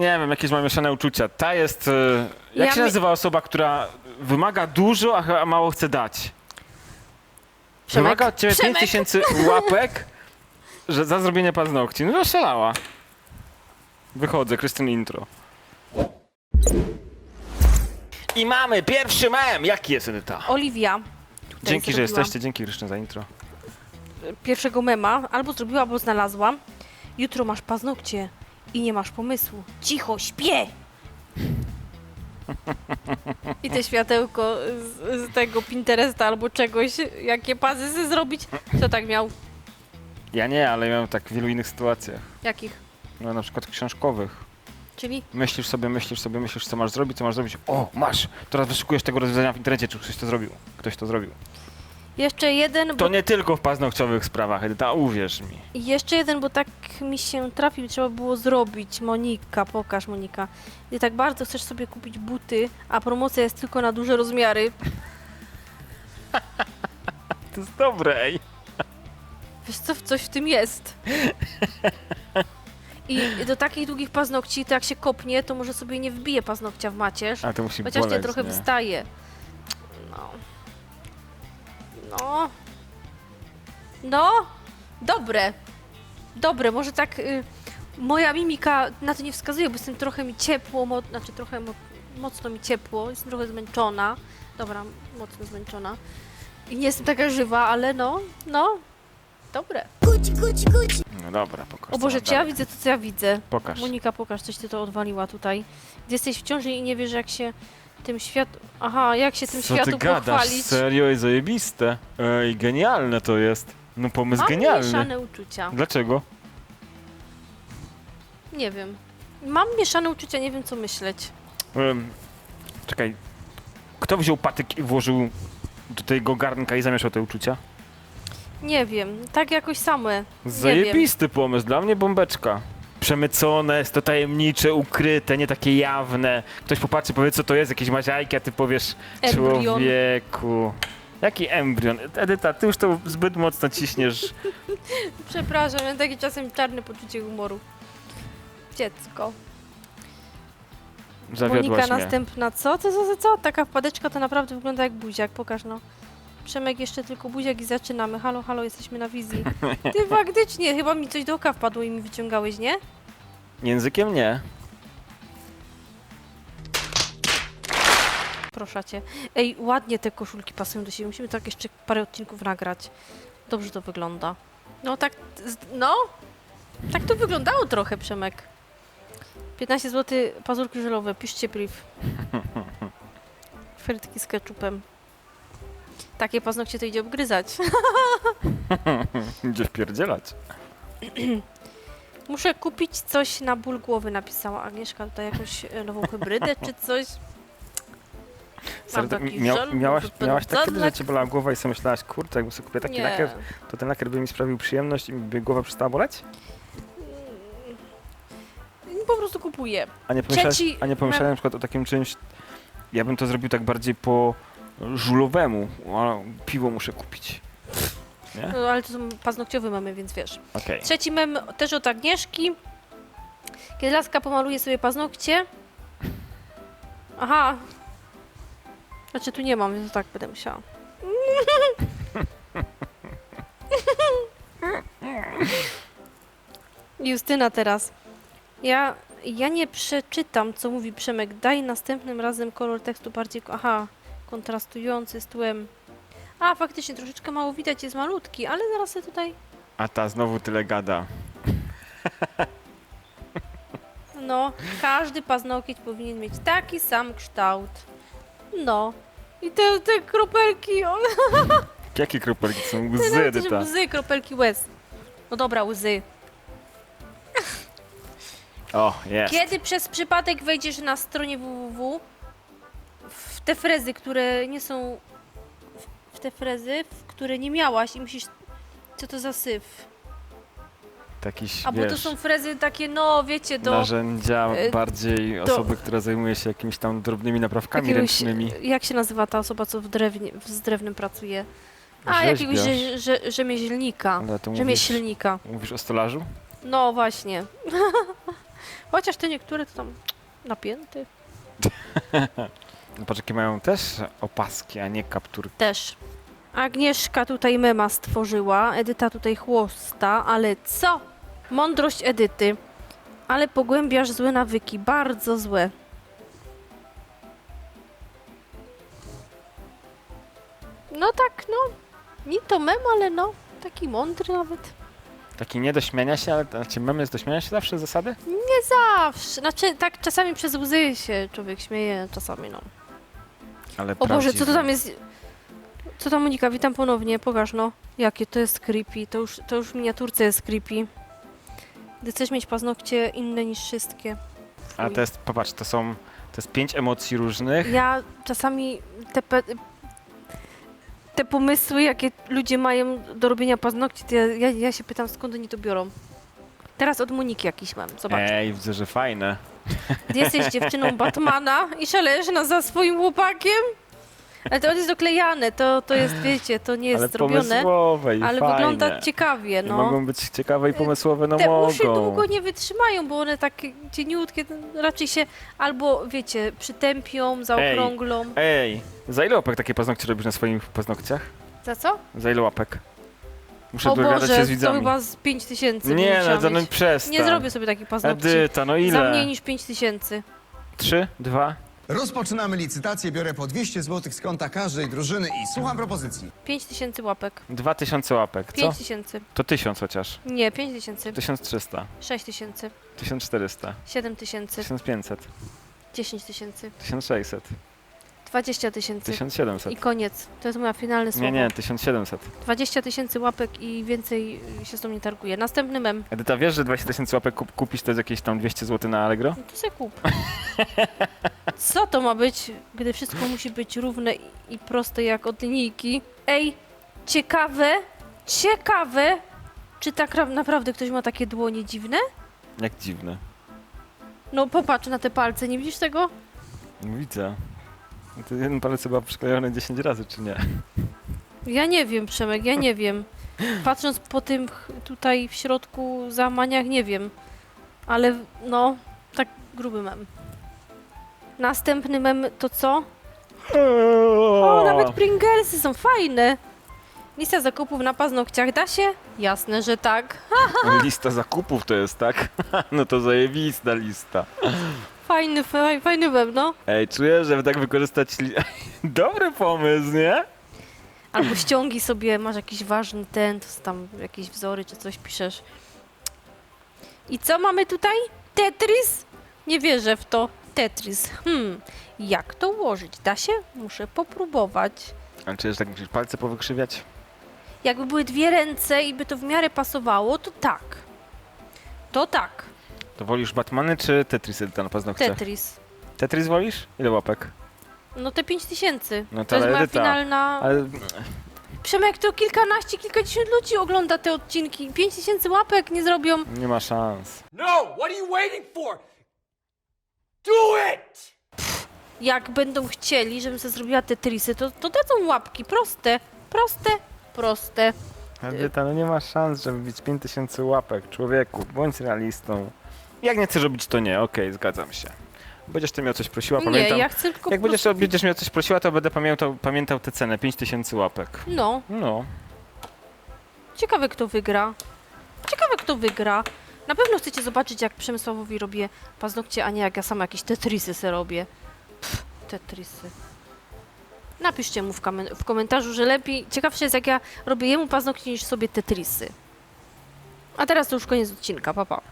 Nie wiem, jakieś mam mieszane uczucia. Ta jest... e, Jak Ja się nazywa osoba, która wymaga dużo, a chyba mało chce dać? Przemek. Wymaga od ciebie 5 Przemek. tysięcy łapek że za zrobienie paznokci. No szalała. Wychodzę, Krystyn intro. I mamy pierwszy mem! Jaki jest Edyta? Oliwia. tutaj Dzięki, że zrobiła jesteście. Dzięki, Krystyn, za intro. Pierwszego mema albo zrobiła, albo znalazłam. Jutro masz paznokcie i nie masz pomysłu. Cicho, śpię! I te światełko z, z tego Pinteresta albo czegoś, jakie pazy zrobić. Kto tak miał? Ja nie, ale miałem tak w wielu innych sytuacjach. Jakich? No na przykład książkowych. Czyli? Myślisz sobie, myślisz sobie, myślisz, co masz zrobić, co masz zrobić. O, masz! Teraz wyszukujesz tego rozwiązania w internecie, czy ktoś to zrobił. Ktoś to zrobił. Jeszcze jeden, To bo, nie tylko w paznokciowych sprawach, Edyta, uwierz mi. jeszcze jeden, bo tak mi się trafił, trzeba było zrobić. Monika, pokaż Monika. Gdy tak bardzo chcesz sobie kupić buty, a promocja jest tylko na duże rozmiary, To jest dobre, ej. Wiesz co, coś w tym jest. I do takich długich paznokci, to jak się kopnie, to może sobie nie wbije paznokcia w macierz. A to musi Chociaż boleć, nie trochę wystaje. No. No. No. Dobre. Dobre, może tak... Y, moja mimika na to nie wskazuje, bo jestem trochę mi ciepło, mo, znaczy trochę mo, mocno mi ciepło, jestem trochę zmęczona. Dobra, mocno zmęczona. I nie jestem taka żywa, ale no, no, dobre. No dobra, pokaż. O Boże, mam czy ja widzę to, co ja widzę? Pokaż. Monika, pokaż, coś ty to odwaliła tutaj. Gdy jesteś w ciąży i nie wiesz, jak się tym świat... Aha, jak się tym Co światu ty gadasz? pochwalić. Serio jest zajebiste. Ej, genialne to jest. No pomysł Mam genialny. mieszane uczucia. Dlaczego? Nie wiem. Mam mieszane uczucia, nie wiem, co myśleć. Em, czekaj. Kto wziął patyk i włożył do tego garnka i zamieszał te uczucia? Nie wiem, tak jakoś same. Zajebisty pomysł, dla mnie bombeczka. Przemycone, jest to tajemnicze, ukryte, nie takie jawne. Ktoś popatrzy, powie co to jest, jakieś maziajki, a ty powiesz Embrion. człowieku. Jaki embrion? Edyta, ty już to zbyt mocno ciśniesz. Przepraszam, mam takie czasem czarne poczucie humoru. Dziecko. Zawiodłaś Monika mnie. następna. Co? Co, co, co, co? Taka wpadeczka to naprawdę wygląda jak buziak. Pokaż no. Przemek jeszcze tylko buziak i zaczynamy. Halo, halo, jesteśmy na wizji. Ty faktycznie, chyba mi coś do oka wpadło i mi wyciągałeś, nie? Językiem nie. Proszę cię. Ej, ładnie te koszulki pasują do siebie. Musimy tak jeszcze parę odcinków nagrać. Dobrze to wygląda. No tak, no. Tak to wyglądało trochę, Przemek. 15 zł pazurki żelowe. Piszcie brief. Frytki z ketchupem. Takie paznokcie to idzie obgryzać. Idzie wpierdzielać. Muszę kupić coś na ból głowy, napisała Agnieszka. Tutaj jakąś e, nową hybrydę czy coś. Mam Serio, taki miał, żel miałaś, miałaś tak kiedyś, że cię bolała głowa i sobie myślałaś, kurczę, jakbym sobie kupił taki Nie. lakier, to ten lakier by mi sprawił przyjemność i by głowa przestała boleć? Po prostu kupuję. A nie pomyślałeś, Trzeci a nie pomyślałem na przykład o takim czymś, ja bym to zrobił tak bardziej po żulowemu, piwo muszę kupić. Nie? No, ale to są paznokciowe mamy, więc wiesz. Okej. Trzeci mem też od Agnieszki. Kiedy laska pomaluje sobie paznokcie. Aha. Znaczy tu nie mam, więc tak będę musiała. Justyna teraz. Ja, ja nie przeczytam, co mówi Przemek. Daj następnym razem kolor tekstu bardziej... ko- Aha, kontrastujący z tłem. A, faktycznie, troszeczkę mało widać, jest malutki, ale zaraz sobie tutaj... A ta znowu tyle gada. No, każdy paznokieć powinien mieć taki sam kształt. No. I te, te kropelki, o, Jakie kropelki są łzy, nawet Edyta? łzy, kropelki łez. No dobra, łzy. O, jest. Kiedy przez przypadek wejdziesz na stronie www w te frezy, które nie są w- te frezy, w które nie miałaś i musisz co to za syf? Jakiś, A bo to wiesz, są frezy takie, no wiecie, do narzędzia e, bardziej do- osoby, która zajmuje się jakimiś tam drobnymi naprawkami jakiegoś, ręcznymi. jak się nazywa ta osoba, co w drewnie, w- z drewnem pracuje? A, Rzeźbiarz. jakiegoś rze, rze, rzemieślnika. Ale to mówisz, Rzemieślnika. mówisz o stolarzu? No właśnie. Chociaż te niektóre to tam napięte. Jakie mają też opaski, a nie kapturki. Też. Agnieszka tutaj mema stworzyła, Edyta tutaj chłosta, ale co? Mądrość Edyty. Ale pogłębiasz złe nawyki, bardzo złe. No tak, no. Nie to mem, ale no. Taki mądry nawet. Taki nie do śmiania się, ale znaczy memy jest do śmiania się zawsze z zasady? Nie zawsze. Znaczy, tak czasami przez łzy się człowiek śmieje, czasami no. Ale O Boże, co to tam jest? Co tam Monika? Witam ponownie, pokaż no. Jakie to jest creepy, to już, to już w miniaturce jest creepy. Gdy chcesz mieć paznokcie inne niż wszystkie. A Fuj. to jest, popatrz, to są, to jest pięć emocji różnych. Ja czasami te, pe... te pomysły, jakie ludzie mają do robienia paznokci, to ja, ja, ja się pytam, skąd oni to biorą. Teraz od Moniki jakiś mam, zobacz. Ej, widzę, że fajne. Ty jesteś dziewczyną Batmana i szalejesz na za swoim chłopakiem? Ale to on jest doklejane, to, to jest, wiecie, to nie jest ale zrobione. pomysłowe i Ale fajne. wygląda ciekawie, I no. Mogą być ciekawe i pomysłowe, no Te mogą. uszy długo nie wytrzymają, bo one tak cieniutkie, raczej się albo, wiecie, przytępią, zaokrąglą. Ej, za ile łapek takie paznokcie robisz na swoich paznokciach? Za co? Za ile łapek? Muszę o dogadać Boże, się z to widzami. chyba z 5 tysięcy nie, musiała no, za mną mieć. przestań. Nie zrobię sobie takich paznokci. Edyta, no Za ile? mniej niż 5 tysięcy. Trzy, dwa. Rozpoczynamy licytację, biorę po 200 zł z konta każdej drużyny i słucham propozycji. 5 tysięcy łapek. Dwa tysiące łapek, co? 5 tysięcy. To tysiąc chociaż. Nie, 5 tysięcy. Tysiąc trzysta, 6 tysięcy. tysiąc czterysta, 7 tysięcy. tysiąc pięćset, 10 tysięcy. tysiąc sześćset, 20 tysięcy. tysiąc siedemset. I koniec. To jest moja finalne słowo. Nie, nie, tysiąc siedemset. 20 tysięcy łapek i więcej y, się z tą nie targuje. Następny mem. Edyta, wiesz, że 20 tysięcy łapek kup, kupić to jest jakieś tam 200 zł na Allegro? No to se kup. Co to ma być, gdy wszystko musi być równe i, proste jak od linijki? Ej, ciekawe, ciekawe, czy tak ra- naprawdę ktoś ma takie dłonie dziwne? Jak dziwne. No popatrz na te palce, nie widzisz tego? Widzę. To jeden palec chyba przyklejony 10 razy, czy nie? Ja nie wiem, Przemek, ja nie wiem. Patrząc po tym ch- tutaj w środku załamaniach, nie wiem. Ale no, tak gruby mem. Następny mem to co? O, nawet Pringlesy są fajne. Lista zakupów na paznokciach da się? Jasne, że tak. Lista zakupów to jest, tak? No to zajebista lista. Fajny, faj, fajny mem, no. Ej, czuję, żeby tak wykorzystać... Li... Dobry pomysł, nie? Albo ściągi sobie, masz jakiś ważny ten, to tam jakieś wzory czy coś piszesz. I co mamy tutaj? Tetris? Nie wierzę w to. Tetris. Hmm, jak to ułożyć? Da się? Muszę popróbować. Ale czujesz, tak musisz palce powykrzywiać? Jakby były dwie ręce i by to w miarę pasowało, to tak. To tak. To wolisz Batmany czy Tetris na paznokciach? Tetris. Tetris wolisz? Ile łapek? No te pięć tysięcy. No to to jest moja Edyta. finalna... Ale Przemek, to kilkanaście, kilkadziesiąt ludzi ogląda te odcinki. Pięć tysięcy łapek nie zrobią. nie ma szans. No! What are you waiting for? Do it! jak będą chcieli, żebym sobie zrobiła Tetrisy, to, to dadzą łapki. Proste, proste, proste. Edyta, no nie ma szans, żeby mieć 5000 łapek. Człowieku, bądź realistą. Jak nie chcesz robić, to nie. Okej, zgadzam się. Będziesz ty mnie o coś prosiła, Nie, pamiętam. ja chcę tylko Jak po będziesz, prostu... będziesz mnie o coś prosiła, to będę pamiętał, pamiętał tę cenę. 5000 łapek. No, No. ciekawe kto wygra. Ciekawe kto wygra. Na pewno chcecie zobaczyć, jak Przemysławowi robię paznokcie, a nie jak ja sama jakieś Tetrisy se robię. Pff, tetrisy. Napiszcie mu w, kamen- w komentarzu, że lepiej, ciekawsze jest jak ja robię jemu paznokcie niż sobie Tetrisy. A teraz to już koniec odcinka, papa. Pa.